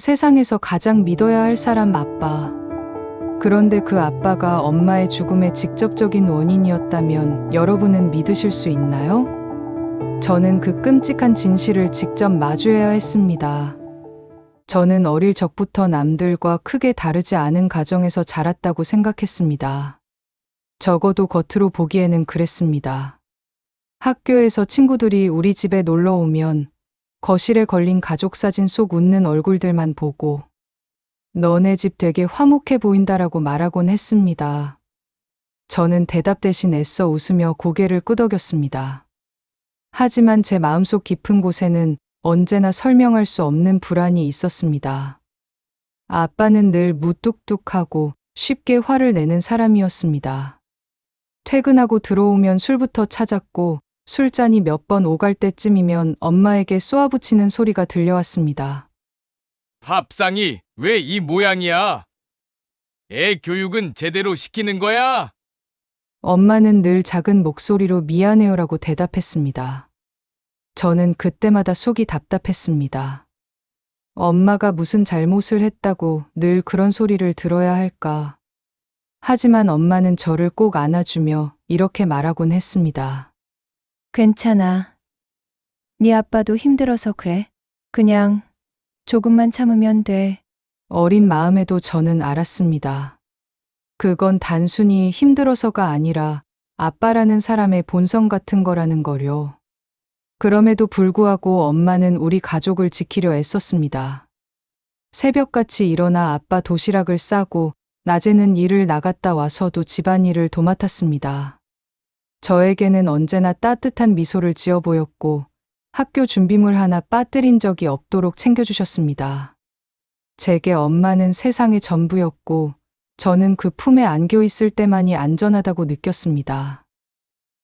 세상에서 가장 믿어야 할 사람 아빠. 그런데 그 아빠가 엄마의 죽음의 직접적인 원인이었다면 여러분은 믿으실 수 있나요? 저는 그 끔찍한 진실을 직접 마주해야 했습니다. 저는 어릴 적부터 남들과 크게 다르지 않은 가정에서 자랐다고 생각했습니다. 적어도 겉으로 보기에는 그랬습니다. 학교에서 친구들이 우리 집에 놀러 오면 거실에 걸린 가족 사진 속 웃는 얼굴들만 보고 너네 집 되게 화목해 보인다라고 말하곤 했습니다. 저는 대답 대신 애써 웃으며 고개를 끄덕였습니다. 하지만 제 마음속 깊은 곳에는 언제나 설명할 수 없는 불안이 있었습니다. 아빠는 늘 무뚝뚝하고 쉽게 화를 내는 사람이었습니다. 퇴근하고 들어오면 술부터 찾았고 술잔이 몇 번 오갈 때쯤이면 엄마에게 쏘아붙이는 소리가 들려왔습니다. 밥상이 왜 이 모양이야? 애 교육은 제대로 시키는 거야? 엄마는 늘 작은 목소리로 미안해요라고 대답했습니다. 저는 그때마다 속이 답답했습니다. 엄마가 무슨 잘못을 했다고 늘 그런 소리를 들어야 할까. 하지만 엄마는 저를 꼭 안아주며 이렇게 말하곤 했습니다. 괜찮아. 네 아빠도 힘들어서 그래. 그냥 조금만 참으면 돼. 어린 마음에도 저는 알았습니다. 그건 단순히 힘들어서가 아니라 아빠라는 사람의 본성 같은 거라는 거요. 그럼에도 불구하고 엄마는 우리 가족을 지키려 애썼습니다. 새벽같이 일어나 아빠 도시락을 싸고 낮에는 일을 나갔다 와서도 집안일을 도맡았습니다. 저에게는 언제나 따뜻한 미소를 지어 보였고 학교 준비물 하나 빠뜨린 적이 없도록 챙겨주셨습니다. 제게 엄마는 세상의 전부였고 저는 그 품에 안겨 있을 때만이 안전하다고 느꼈습니다.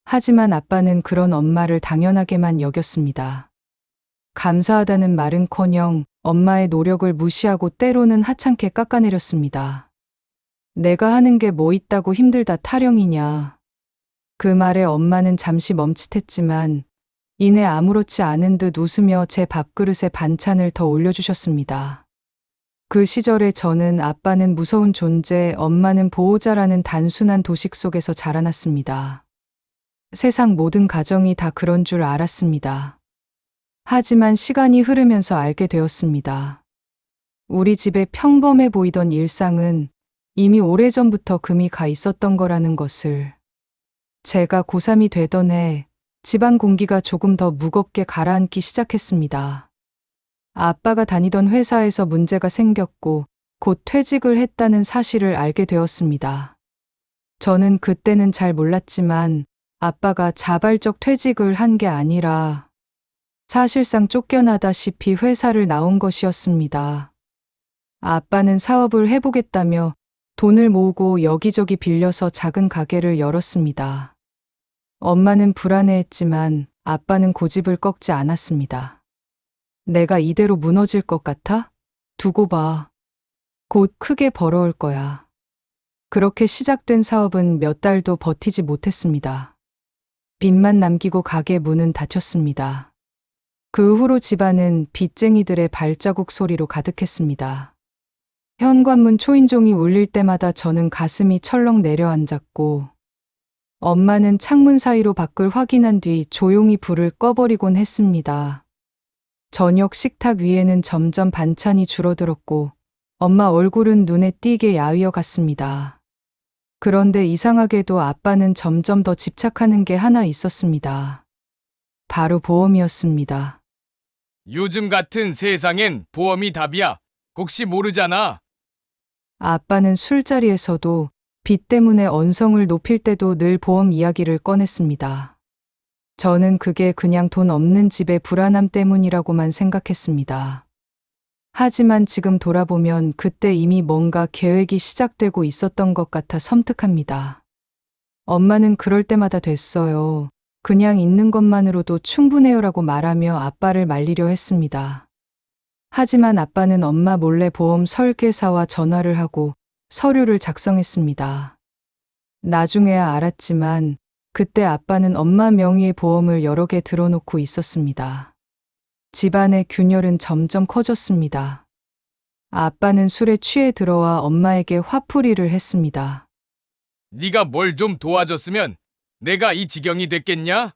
하지만 아빠는 그런 엄마를 당연하게만 여겼습니다. 감사하다는 말은커녕 엄마의 노력을 무시하고 때로는 하찮게 깎아내렸습니다. 내가 하는 게 뭐 있다고 힘들다 타령이냐. 그 말에 엄마는 잠시 멈칫했지만 이내 아무렇지 않은 듯 웃으며 제 밥그릇에 반찬을 더 올려주셨습니다. 그 시절에 저는 아빠는 무서운 존재, 엄마는 보호자라는 단순한 도식 속에서 자라났습니다. 세상 모든 가정이 다 그런 줄 알았습니다. 하지만 시간이 흐르면서 알게 되었습니다. 우리 집의 평범해 보이던 일상은 이미 오래전부터 금이 가 있었던 거라는 것을. 제가 고3이 되던 해 집안 공기가 조금 더 무겁게 가라앉기 시작했습니다. 아빠가 다니던 회사에서 문제가 생겼고 곧 퇴직을 했다는 사실을 알게 되었습니다. 저는 그때는 잘 몰랐지만 아빠가 자발적 퇴직을 한 게 아니라 사실상 쫓겨나다시피 회사를 나온 것이었습니다. 아빠는 사업을 해보겠다며 돈을 모으고 여기저기 빌려서 작은 가게를 열었습니다. 엄마는 불안해했지만 아빠는 고집을 꺾지 않았습니다. 내가 이대로 무너질 것 같아? 두고 봐. 곧 크게 벌어올 거야. 그렇게 시작된 사업은 몇 달도 버티지 못했습니다. 빚만 남기고 가게 문은 닫혔습니다. 그 후로 집안은 빚쟁이들의 발자국 소리로 가득했습니다. 현관문 초인종이 울릴 때마다 저는 가슴이 철렁 내려앉았고, 엄마는 창문 사이로 밖을 확인한 뒤 조용히 불을 꺼버리곤 했습니다. 저녁 식탁 위에는 점점 반찬이 줄어들었고, 엄마 얼굴은 눈에 띄게 야위어 갔습니다. 그런데 이상하게도 아빠는 점점 더 집착하는 게 하나 있었습니다. 바로 보험이었습니다. 요즘 같은 세상엔 보험이 답이야. 혹시 모르잖아. 아빠는 술자리에서도 빚 때문에 언성을 높일 때도 늘 보험 이야기를 꺼냈습니다. 저는 그게 그냥 돈 없는 집의 불안함 때문이라고만 생각했습니다. 하지만 지금 돌아보면 그때 이미 뭔가 계획이 시작되고 있었던 것 같아 섬뜩합니다. 엄마는 그럴 때마다 됐어요. 그냥 있는 것만으로도 충분해요 라고 말하며 아빠를 말리려 했습니다. 하지만 아빠는 엄마 몰래 보험 설계사와 전화를 하고 서류를 작성했습니다. 나중에야 알았지만 그때 아빠는 엄마 명의의 보험을 여러 개 들어놓고 있었습니다. 집안의 균열은 점점 커졌습니다. 아빠는 술에 취해 들어와 엄마에게 화풀이를 했습니다. 네가 뭘 좀 도와줬으면 내가 이 지경이 됐겠냐?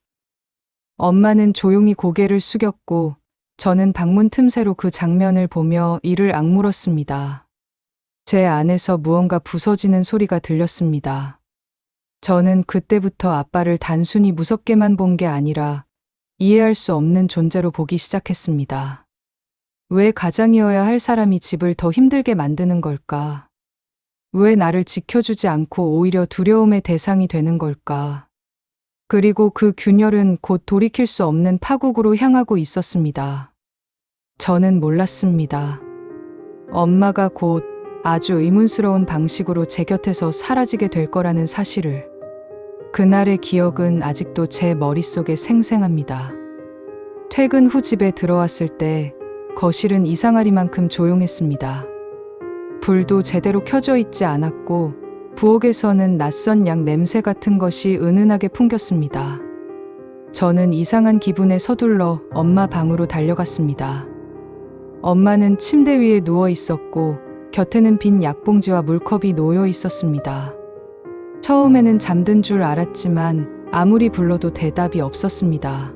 엄마는 조용히 고개를 숙였고 저는 방문 틈새로 그 장면을 보며 이를 악물었습니다. 제 안에서 무언가 부서지는 소리가 들렸습니다. 저는 그때부터 아빠를 단순히 무섭게만 본 게 아니라 이해할 수 없는 존재로 보기 시작했습니다. 왜 가장이어야 할 사람이 집을 더 힘들게 만드는 걸까? 왜 나를 지켜주지 않고 오히려 두려움의 대상이 되는 걸까? 그리고 그 균열은 곧 돌이킬 수 없는 파국으로 향하고 있었습니다. 저는 몰랐습니다. 엄마가 곧 아주 의문스러운 방식으로 제 곁에서 사라지게 될 거라는 사실을. 그날의 기억은 아직도 제 머릿속에 생생합니다. 퇴근 후 집에 들어왔을 때 거실은 이상하리만큼 조용했습니다. 불도 제대로 켜져 있지 않았고 부엌에서는 낯선 약 냄새 같은 것이 은은하게 풍겼습니다. 저는 이상한 기분에 서둘러 엄마 방으로 달려갔습니다. 엄마는 침대 위에 누워 있었고 곁에는 빈 약봉지와 물컵이 놓여 있었습니다. 처음에는 잠든 줄 알았지만 아무리 불러도 대답이 없었습니다.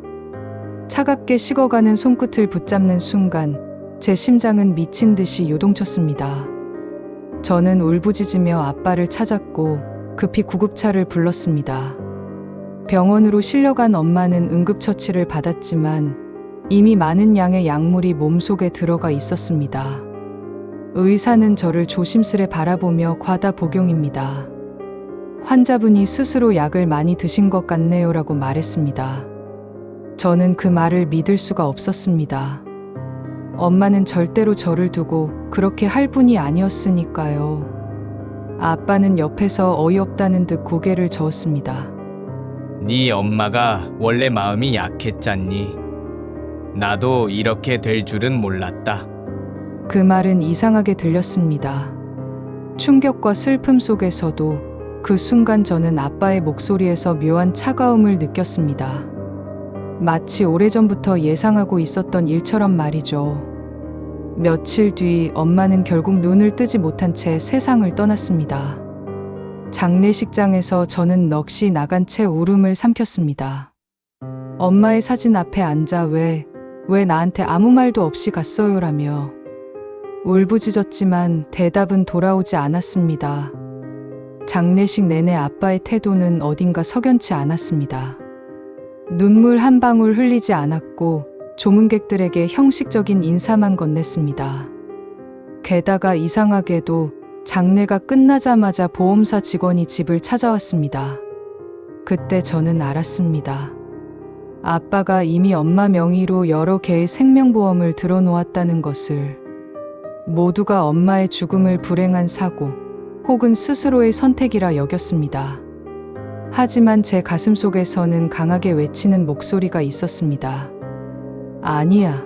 차갑게 식어가는 손끝을 붙잡는 순간 제 심장은 미친 듯이 요동쳤습니다. 저는 울부짖으며 아빠를 찾았고 급히 구급차를 불렀습니다. 병원으로 실려간 엄마는 응급처치를 받았지만 이미 많은 양의 약물이 몸속에 들어가 있었습니다. 의사는 저를 조심스레 바라보며 과다 복용입니다. 환자분이 스스로 약을 많이 드신 것 같네요 라고 말했습니다. 저는 그 말을 믿을 수가 없었습니다. 엄마는 절대로 저를 두고 그렇게 할 분이 아니었으니까요. 아빠는 옆에서 어이없다는 듯 고개를 저었습니다. 네 엄마가 원래 마음이 약했잖니. 나도 이렇게 될 줄은 몰랐다. 그 말은 이상하게 들렸습니다. 충격과 슬픔 속에서도 그 순간 저는 아빠의 목소리에서 묘한 차가움을 느꼈습니다. 마치 오래전부터 예상하고 있었던 일처럼 말이죠. 며칠 뒤 엄마는 결국 눈을 뜨지 못한 채 세상을 떠났습니다. 장례식장에서 저는 넋이 나간 채 울음을 삼켰습니다. 엄마의 사진 앞에 앉아 왜, 왜 나한테 아무 말도 없이 갔어요라며 울부짖었지만 대답은 돌아오지 않았습니다. 장례식 내내 아빠의 태도는 어딘가 석연치 않았습니다. 눈물 한 방울 흘리지 않았고 조문객들에게 형식적인 인사만 건넸습니다. 게다가 이상하게도 장례가 끝나자마자 보험사 직원이 집을 찾아왔습니다. 그때 저는 알았습니다. 아빠가 이미 엄마 명의로 여러 개의 생명보험을 들어놓았다는 것을 모두가 엄마의 죽음을 불행한 사고 혹은 스스로의 선택이라 여겼습니다. 하지만 제 가슴 속에서는 강하게 외치는 목소리가 있었습니다. 아니야.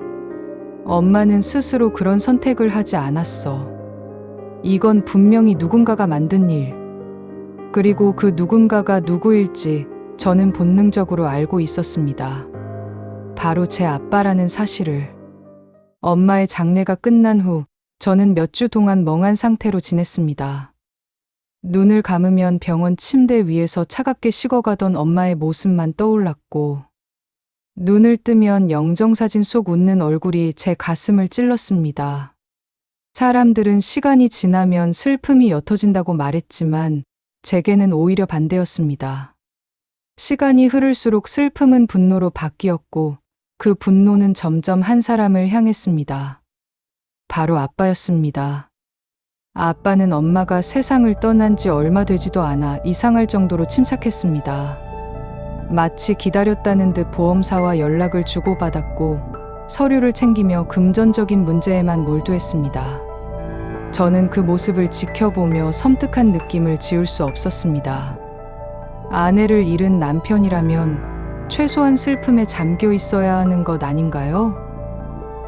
엄마는 스스로 그런 선택을 하지 않았어. 이건 분명히 누군가가 만든 일. 그리고 그 누군가가 누구일지 저는 본능적으로 알고 있었습니다. 바로 제 아빠라는 사실을. 엄마의 장례가 끝난 후 저는 몇 주 동안 멍한 상태로 지냈습니다. 눈을 감으면 병원 침대 위에서 차갑게 식어가던 엄마의 모습만 떠올랐고, 눈을 뜨면 영정사진 속 웃는 얼굴이 제 가슴을 찔렀습니다. 사람들은 시간이 지나면 슬픔이 옅어진다고 말했지만, 제게는 오히려 반대였습니다. 시간이 흐를수록 슬픔은 분노로 바뀌었고, 그 분노는 점점 한 사람을 향했습니다. 바로 아빠였습니다. 아빠는 엄마가 세상을 떠난 지 얼마 되지도 않아 이상할 정도로 침착했습니다. 마치 기다렸다는 듯 보험사와 연락을 주고받았고 서류를 챙기며 금전적인 문제에만 몰두했습니다. 저는 그 모습을 지켜보며 섬뜩한 느낌을 지울 수 없었습니다. 아내를 잃은 남편이라면 최소한 슬픔에 잠겨 있어야 하는 것 아닌가요?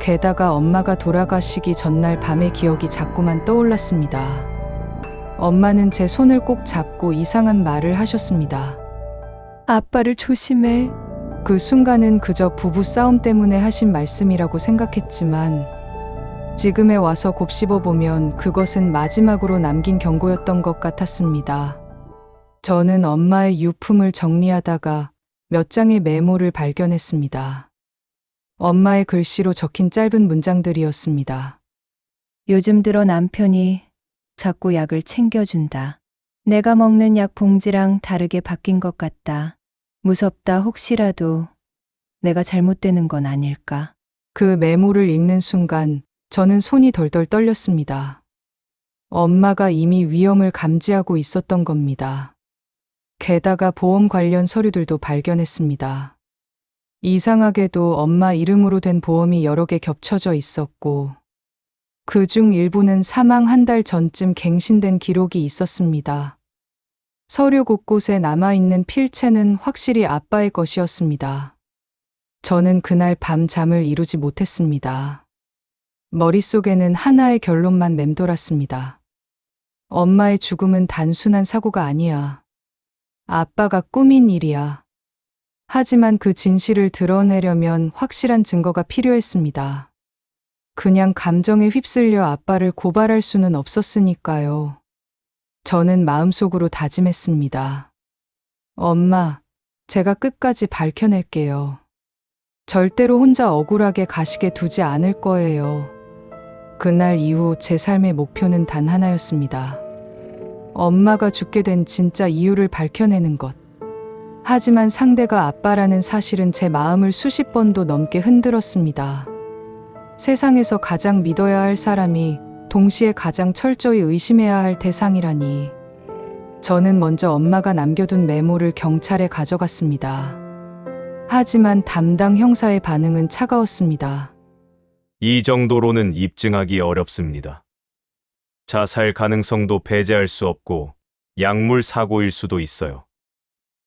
게다가 엄마가 돌아가시기 전날 밤의 기억이 자꾸만 떠올랐습니다. 엄마는 제 손을 꼭 잡고 이상한 말을 하셨습니다. 아빠를 조심해. 그 순간은 그저 부부 싸움 때문에 하신 말씀이라고 생각했지만 지금에 와서 곱씹어 보면 그것은 마지막으로 남긴 경고였던 것 같았습니다. 저는 엄마의 유품을 정리하다가 몇 장의 메모를 발견했습니다. 엄마의 글씨로 적힌 짧은 문장들이었습니다. 요즘 들어 남편이 자꾸 약을 챙겨준다. 내가 먹는 약 봉지랑 다르게 바뀐 것 같다. 무섭다 혹시라도 내가 잘못되는 건 아닐까. 그 메모를 읽는 순간 저는 손이 덜덜 떨렸습니다. 엄마가 이미 위험을 감지하고 있었던 겁니다. 게다가 보험 관련 서류들도 발견했습니다. 이상하게도 엄마 이름으로 된 보험이 여러 개 겹쳐져 있었고, 그 중 일부는 사망 한 달 전쯤 갱신된 기록이 있었습니다. 서류 곳곳에 남아있는 필체는 확실히 아빠의 것이었습니다. 저는 그날 밤 잠을 이루지 못했습니다. 머릿속에는 하나의 결론만 맴돌았습니다. 엄마의 죽음은 단순한 사고가 아니야. 아빠가 꾸민 일이야. 하지만 그 진실을 드러내려면 확실한 증거가 필요했습니다. 그냥 감정에 휩쓸려 아빠를 고발할 수는 없었으니까요. 저는 마음속으로 다짐했습니다. 엄마, 제가 끝까지 밝혀낼게요. 절대로 혼자 억울하게 가시게 두지 않을 거예요. 그날 이후 제 삶의 목표는 단 하나였습니다. 엄마가 죽게 된 진짜 이유를 밝혀내는 것. 하지만 상대가 아빠라는 사실은 제 마음을 수십 번도 넘게 흔들었습니다. 세상에서 가장 믿어야 할 사람이 동시에 가장 철저히 의심해야 할 대상이라니. 저는 먼저 엄마가 남겨둔 메모를 경찰에 가져갔습니다. 하지만 담당 형사의 반응은 차가웠습니다. 이 정도로는 입증하기 어렵습니다. 자살 가능성도 배제할 수 없고 약물 사고일 수도 있어요.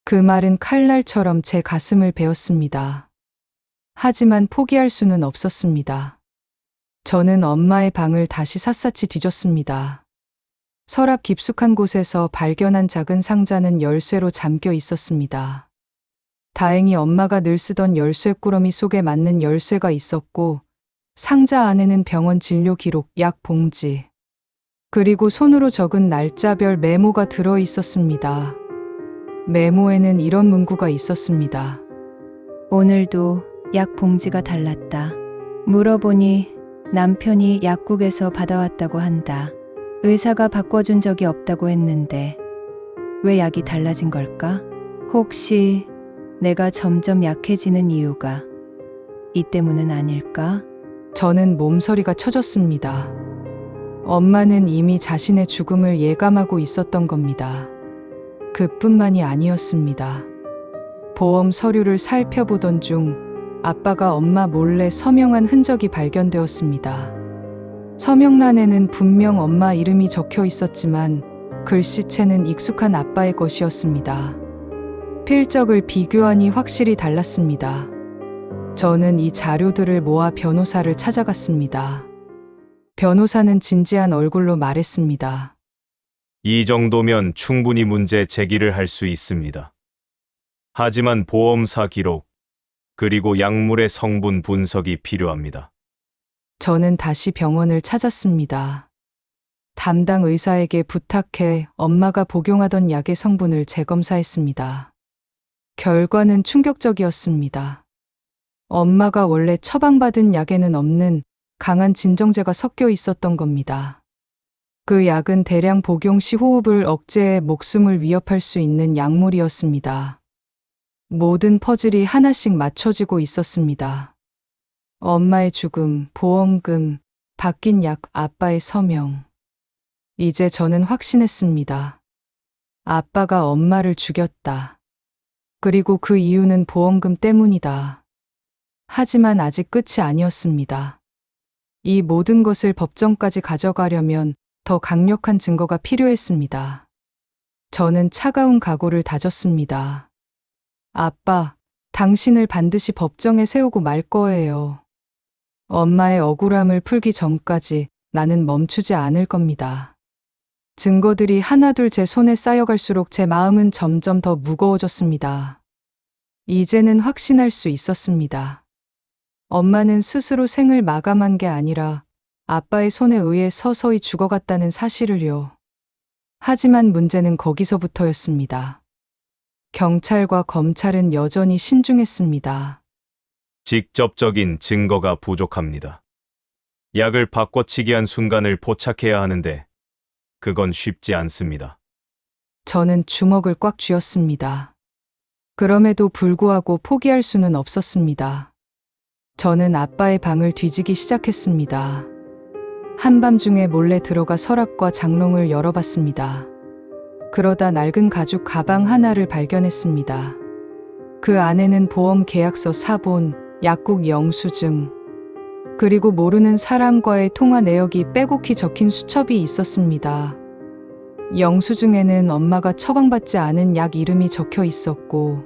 그 말은 칼날처럼 제 가슴을 베었습니다. 하지만 포기할 수는 없었습니다. 저는 엄마의 방을 다시 샅샅이 뒤졌습니다. 서랍 깊숙한 곳에서 발견한 작은 상자는 열쇠로 잠겨 있었습니다. 다행히 엄마가 늘 쓰던 열쇠 꾸러미 속에 맞는 열쇠가 있었고, 상자 안에는 병원 진료 기록, 약 봉지, 그리고 손으로 적은 날짜별 메모가 들어 있었습니다. 메모에는 이런 문구가 있었습니다. 오늘도 약 봉지가 달랐다. 물어보니 남편이 약국에서 받아왔다고 한다. 의사가 바꿔준 적이 없다고 했는데 왜 약이 달라진 걸까? 혹시 내가 점점 약해지는 이유가 이 때문은 아닐까? 저는 몸서리가 쳐졌습니다. 엄마는 이미 자신의 죽음을 예감하고 있었던 겁니다. 그뿐만이 아니었습니다. 보험 서류를 살펴보던 중 아빠가 엄마 몰래 서명한 흔적이 발견되었습니다. 서명란에는 분명 엄마 이름이 적혀 있었지만 글씨체는 익숙한 아빠의 것이었습니다. 필적을 비교하니 확실히 달랐습니다. 저는 이 자료들을 모아 변호사를 찾아갔습니다. 변호사는 진지한 얼굴로 말했습니다. 이 정도면 충분히 문제 제기를 할 수 있습니다. 하지만 보험사 기록, 그리고 약물의 성분 분석이 필요합니다. 저는 다시 병원을 찾았습니다. 담당 의사에게 부탁해 엄마가 복용하던 약의 성분을 재검사했습니다. 결과는 충격적이었습니다. 엄마가 원래 처방받은 약에는 없는 강한 진정제가 섞여 있었던 겁니다. 그 약은 대량 복용 시 호흡을 억제해 목숨을 위협할 수 있는 약물이었습니다. 모든 퍼즐이 하나씩 맞춰지고 있었습니다. 엄마의 죽음, 보험금, 바뀐 약, 아빠의 서명. 이제 저는 확신했습니다. 아빠가 엄마를 죽였다. 그리고 그 이유는 보험금 때문이다. 하지만 아직 끝이 아니었습니다. 이 모든 것을 법정까지 가져가려면 더 강력한 증거가 필요했습니다. 저는 차가운 각오를 다졌습니다. 아빠, 당신을 반드시 법정에 세우고 말 거예요. 엄마의 억울함을 풀기 전까지 나는 멈추지 않을 겁니다. 증거들이 하나둘 제 손에 쌓여갈수록 제 마음은 점점 더 무거워졌습니다. 이제는 확신할 수 있었습니다. 엄마는 스스로 생을 마감한 게 아니라 아빠의 손에 의해 서서히 죽어갔다는 사실을요. 하지만 문제는 거기서부터였습니다. 경찰과 검찰은 여전히 신중했습니다. 직접적인 증거가 부족합니다. 약을 바꿔치기 한 순간을 포착해야 하는데 그건 쉽지 않습니다. 저는 주먹을 꽉 쥐었습니다. 그럼에도 불구하고 포기할 수는 없었습니다. 저는 아빠의 방을 뒤지기 시작했습니다. 한밤중에 몰래 들어가 서랍과 장롱을 열어봤습니다. 그러다 낡은 가죽 가방 하나를 발견했습니다. 그 안에는 보험 계약서 사본, 약국 영수증, 그리고 모르는 사람과의 통화 내역이 빼곡히 적힌 수첩이 있었습니다. 영수증에는 엄마가 처방받지 않은 약 이름이 적혀 있었고,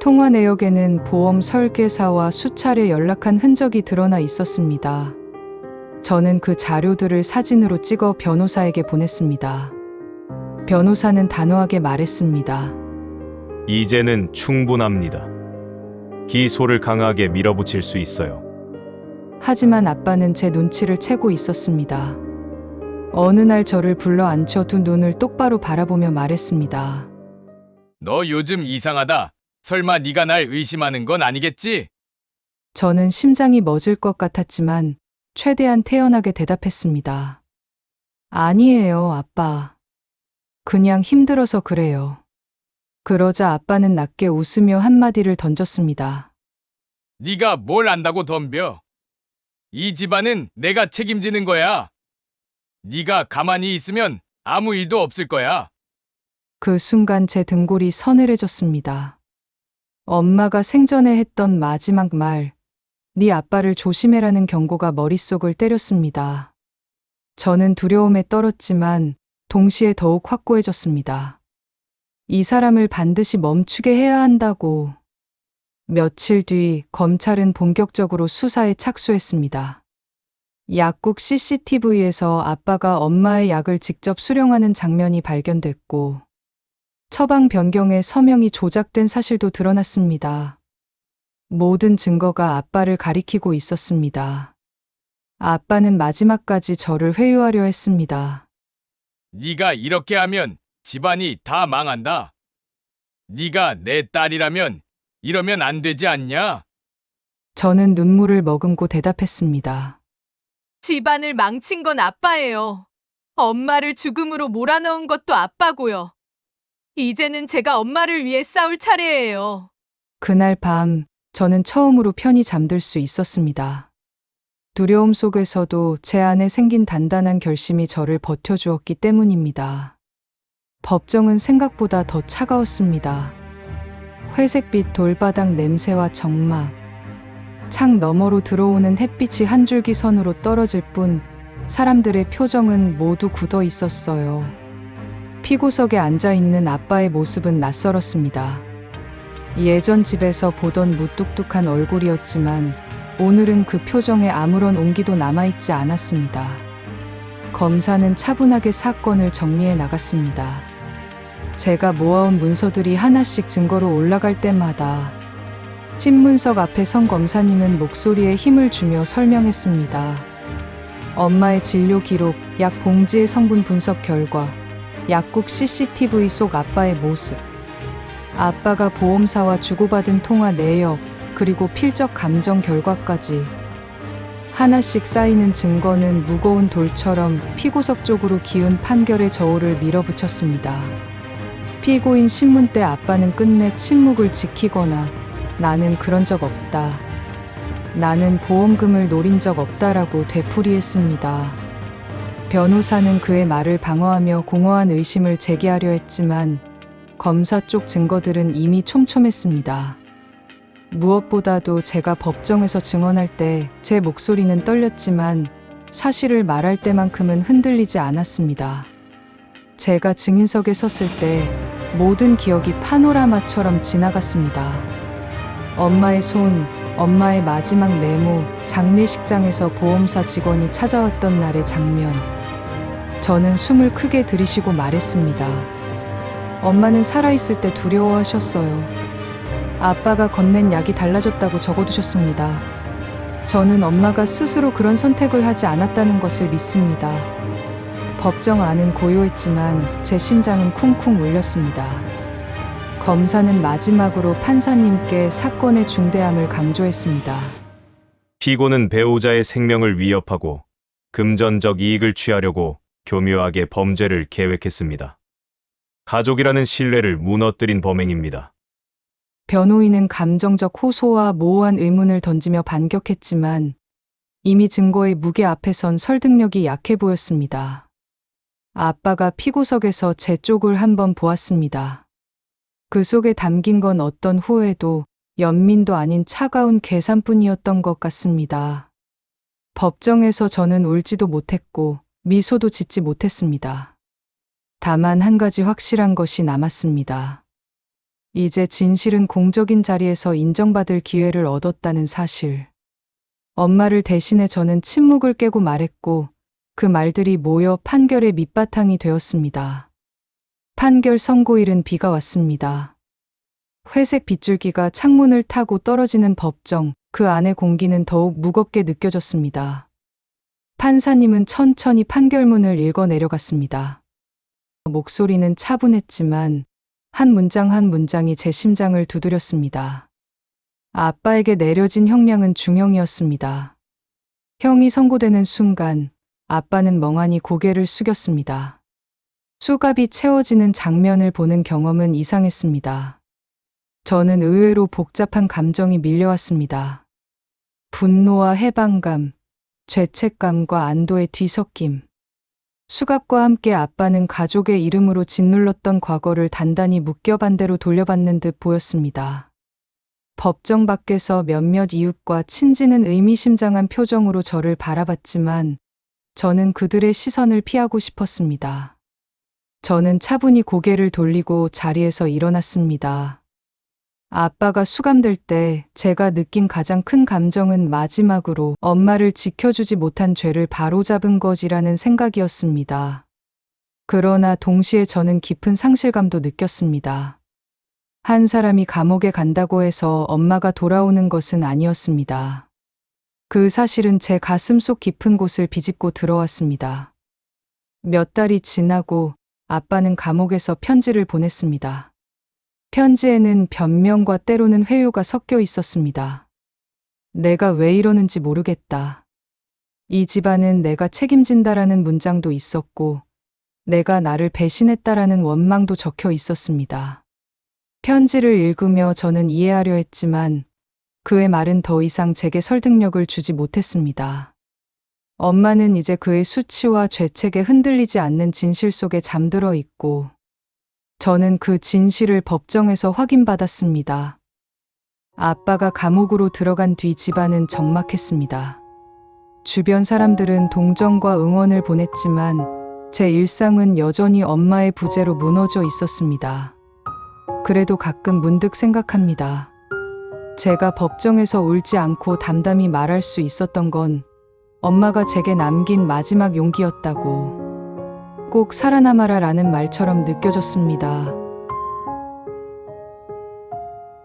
통화 내역에는 보험 설계사와 수차례 연락한 흔적이 드러나 있었습니다. 저는 그 자료들을 사진으로 찍어 변호사에게 보냈습니다. 변호사는 단호하게 말했습니다. 이제는 충분합니다. 기소를 강하게 밀어붙일 수 있어요. 하지만 아빠는 제 눈치를 채고 있었습니다. 어느 날 저를 불러 앉혀 두 눈을 똑바로 바라보며 말했습니다. 너 요즘 이상하다. 설마 네가 날 의심하는 건 아니겠지? 저는 심장이 멎을 것 같았지만 최대한 태연하게 대답했습니다. 아니에요, 아빠. 그냥 힘들어서 그래요. 그러자 아빠는 낮게 웃으며 한마디를 던졌습니다. 네가 뭘 안다고 덤벼? 이 집안은 내가 책임지는 거야. 네가 가만히 있으면 아무 일도 없을 거야. 그 순간 제 등골이 서늘해졌습니다. 엄마가 생전에 했던 마지막 말, 네 아빠를 조심해라는 경고가 머릿속을 때렸습니다. 저는 두려움에 떨었지만 동시에 더욱 확고해졌습니다. 이 사람을 반드시 멈추게 해야 한다고. 며칠 뒤 검찰은 본격적으로 수사에 착수했습니다. 약국 CCTV에서 아빠가 엄마의 약을 직접 수령하는 장면이 발견됐고, 처방 변경에 서명이 조작된 사실도 드러났습니다. 모든 증거가 아빠를 가리키고 있었습니다. 아빠는 마지막까지 저를 회유하려 했습니다. 네가 이렇게 하면 집안이 다 망한다. 네가 내 딸이라면 이러면 안 되지 않냐? 저는 눈물을 머금고 대답했습니다. 집안을 망친 건 아빠예요. 엄마를 죽음으로 몰아넣은 것도 아빠고요. 이제는 제가 엄마를 위해 싸울 차례예요. 그날 밤 저는 처음으로 편히 잠들 수 있었습니다. 두려움 속에서도 제 안에 생긴 단단한 결심이 저를 버텨주었기 때문입니다. 법정은 생각보다 더 차가웠습니다. 회색빛 돌바닥 냄새와 적막, 창 너머로 들어오는 햇빛이 한 줄기 선으로 떨어질 뿐 사람들의 표정은 모두 굳어 있었어요. 피고석에 앉아 있는 아빠의 모습은 낯설었습니다. 예전 집에서 보던 무뚝뚝한 얼굴이었지만 오늘은 그 표정에 아무런 온기도 남아있지 않았습니다. 검사는 차분하게 사건을 정리해 나갔습니다. 제가 모아온 문서들이 하나씩 증거로 올라갈 때마다 신문석 앞에 선 검사님은 목소리에 힘을 주며 설명했습니다. 엄마의 진료 기록, 약 봉지의 성분 분석 결과, 약국 CCTV 속 아빠의 모습, 아빠가 보험사와 주고받은 통화 내역, 그리고 필적 감정 결과까지 하나씩 쌓이는 증거는 무거운 돌처럼 피고석 쪽으로 기운 판결의 저울을 밀어붙였습니다. 피고인 신문 때 아빠는 끝내 침묵을 지키거나 나는 그런 적 없다. 나는 보험금을 노린 적 없다라고 되풀이했습니다. 변호사는 그의 말을 방어하며 공허한 의심을 제기하려 했지만 검사 쪽 증거들은 이미 촘촘했습니다. 무엇보다도 제가 법정에서 증언할 때 제 목소리는 떨렸지만 사실을 말할 때만큼은 흔들리지 않았습니다. 제가 증인석에 섰을 때 모든 기억이 파노라마처럼 지나갔습니다. 엄마의 손, 엄마의 마지막 메모, 장례식장에서 보험사 직원이 찾아왔던 날의 장면. 저는 숨을 크게 들이쉬고 말했습니다. 엄마는 살아있을 때 두려워하셨어요. 아빠가 건넨 약이 달라졌다고 적어두셨습니다. 저는 엄마가 스스로 그런 선택을 하지 않았다는 것을 믿습니다. 법정 안은 고요했지만 제 심장은 쿵쿵 울렸습니다. 검사는 마지막으로 판사님께 사건의 중대함을 강조했습니다. 피고는 배우자의 생명을 위협하고 금전적 이익을 취하려고 교묘하게 범죄를 계획했습니다. 가족이라는 신뢰를 무너뜨린 범행입니다. 변호인은 감정적 호소와 모호한 의문을 던지며 반격했지만 이미 증거의 무게 앞에선 설득력이 약해 보였습니다. 아빠가 피고석에서 제 쪽을 한번 보았습니다. 그 속에 담긴 건 어떤 후회도 연민도 아닌 차가운 계산뿐이었던 것 같습니다. 법정에서 저는 울지도 못했고 미소도 짓지 못했습니다. 다만 한 가지 확실한 것이 남았습니다. 이제 진실은 공적인 자리에서 인정받을 기회를 얻었다는 사실. 엄마를 대신해 저는 침묵을 깨고 말했고 그 말들이 모여 판결의 밑바탕이 되었습니다. 판결 선고일은 비가 왔습니다. 회색 빗줄기가 창문을 타고 떨어지는 법정, 그 안의 공기는 더욱 무겁게 느껴졌습니다. 판사님은 천천히 판결문을 읽어 내려갔습니다. 목소리는 차분했지만 한 문장 한 문장이 제 심장을 두드렸습니다. 아빠에게 내려진 형량은 중형이었습니다. 형이 선고되는 순간 아빠는 멍하니 고개를 숙였습니다. 수갑이 채워지는 장면을 보는 경험은 이상했습니다. 저는 의외로 복잡한 감정이 밀려왔습니다. 분노와 해방감, 죄책감과 안도의 뒤섞임. 수갑과 함께 아빠는 가족의 이름으로 짓눌렀던 과거를 단단히 묶여 반대로 돌려받는 듯 보였습니다. 법정 밖에서 몇몇 이웃과 친지는 의미심장한 표정으로 저를 바라봤지만 저는 그들의 시선을 피하고 싶었습니다. 저는 차분히 고개를 돌리고 자리에서 일어났습니다. 아빠가 수감될 때 제가 느낀 가장 큰 감정은 마지막으로 엄마를 지켜주지 못한 죄를 바로잡은 것이라는 생각이었습니다. 그러나 동시에 저는 깊은 상실감도 느꼈습니다. 한 사람이 감옥에 간다고 해서 엄마가 돌아오는 것은 아니었습니다. 그 사실은 제 가슴 속 깊은 곳을 비집고 들어왔습니다. 몇 달이 지나고 아빠는 감옥에서 편지를 보냈습니다. 편지에는 변명과 때로는 회유가 섞여 있었습니다. 내가 왜 이러는지 모르겠다. 이 집안은 내가 책임진다라는 문장도 있었고, 내가 나를 배신했다라는 원망도 적혀 있었습니다. 편지를 읽으며 저는 이해하려 했지만, 그의 말은 더 이상 제게 설득력을 주지 못했습니다. 엄마는 이제 그의 수치와 죄책에 흔들리지 않는 진실 속에 잠들어 있고, 저는 그 진실을 법정에서 확인받았습니다. 아빠가 감옥으로 들어간 뒤 집안은 적막했습니다. 주변 사람들은 동정과 응원을 보냈지만 제 일상은 여전히 엄마의 부재로 무너져 있었습니다. 그래도 가끔 문득 생각합니다. 제가 법정에서 울지 않고 담담히 말할 수 있었던 건 엄마가 제게 남긴 마지막 용기였다고. 꼭 살아남아라 라는 말처럼 느껴졌습니다.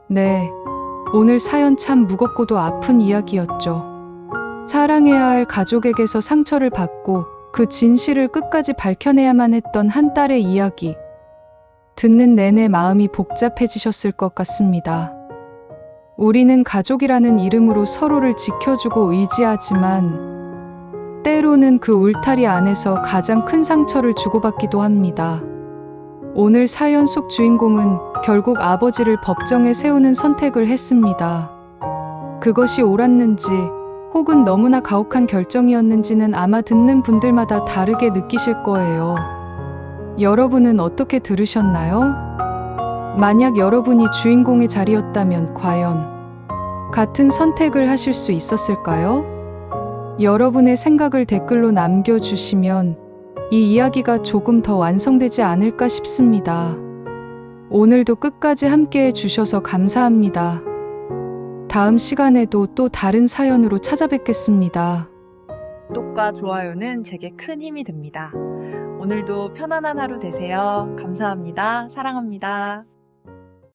네, 오늘 사연 참 무겁고도 아픈 이야기였죠. 사랑해야 할 가족에게서 상처를 받고 그 진실을 끝까지 밝혀내야만 했던 한 딸의 이야기. 듣는 내내 마음이 복잡해지셨을 것 같습니다. 우리는 가족이라는 이름으로 서로를 지켜주고 의지하지만 때로는 그 울타리 안에서 가장 큰 상처를 주고받기도 합니다. 오늘 사연 속 주인공은 결국 아버지를 법정에 세우는 선택을 했습니다. 그것이 옳았는지 혹은 너무나 가혹한 결정이었는지는 아마 듣는 분들마다 다르게 느끼실 거예요. 여러분은 어떻게 들으셨나요? 만약 여러분이 주인공의 자리였다면 과연 같은 선택을 하실 수 있었을까요? 여러분의 생각을 댓글로 남겨주시면 이 이야기가 조금 더 완성되지 않을까 싶습니다. 오늘도 끝까지 함께 해주셔서 감사합니다. 다음 시간에도 또 다른 사연으로 찾아뵙겠습니다. 구독과 좋아요는 제게 큰 힘이 됩니다. 오늘도 편안한 하루 되세요. 감사합니다. 사랑합니다.